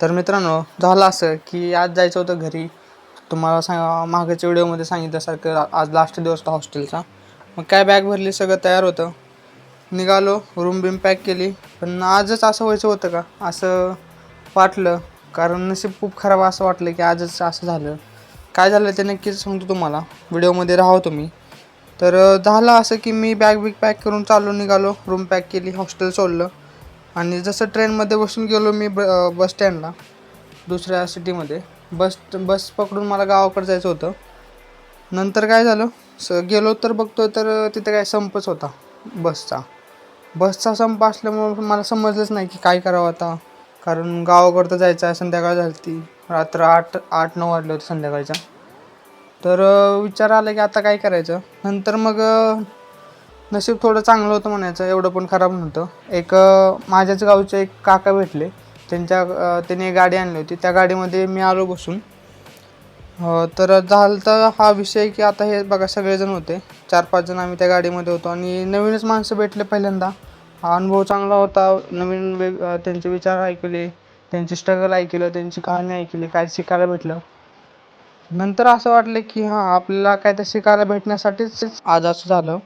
तर मित्रांनो झालं असं की आज जायचं होतं घरी. तुम्हाला सांग मागच्या व्हिडिओमध्ये सांगितल्यासारखं आज लास्ट दिवस होता हॉस्टेलचा मग काय बॅग भरली सगळं तयार होतं. निघालो रूम बिम पॅक केली. पण आजच असं व्हायचं होतं का? असं वाटलं. कारण नशीब खूप खराब असं वाटलं की आजच असं झालं. काय झालं ते नक्कीच सांगतो तुम्हाला. व्हिडिओमध्ये राहा तुम्ही. तर झालं असं की मी बॅग बिग पॅक करून चालू निघालो रूम पॅक केली हॉस्टेल सोडलं. आणि जसं ट्रेनमध्ये बसून गेलो मी ब बस स्टँडला दुसऱ्या सिटीमध्ये. बस बस पकडून मला गावाकडे जायचं होतं. नंतर काय झालं? स गेलो तर बघतो तर तिथे काय संपच होता बसचा. बसचा संप असल्यामुळं मला समजलंच नाही की काय करावं आता. कारण गावाकडं तर जायचं आहे संध्याकाळ झाली ती रात्र आठ आठ नऊ वाजले होते संध्याकाळच्या. तर विचार आला की आता काय करायचं? नंतर मग नशीब थोडं चांगलं होतं म्हणायचं एवढं पण खराब नव्हतं. एक माझ्याच गावचे एक काका भेटले. त्यांच्या त्यांनी एक गाडी आणली होती. त्या गाडीमध्ये मी आलो बसून. तर झालं तर हा विषय की आता हे बघा सगळेजण होते. चार पाच जण आम्ही त्या गाडीमध्ये होतो. आणि नवीनच माणसं भेटले पहिल्यांदा. हा अनुभव चांगला होता. नवीन वेग त्यांचे विचार ऐकले. त्यांची स्ट्रगल ऐकलं. त्यांची कहाणी ऐकली. काय शिकायला भेटलं. नंतर असं वाटलं की हां आपल्याला काय तर शिकायला भेटण्यासाठीच आज असं झालं.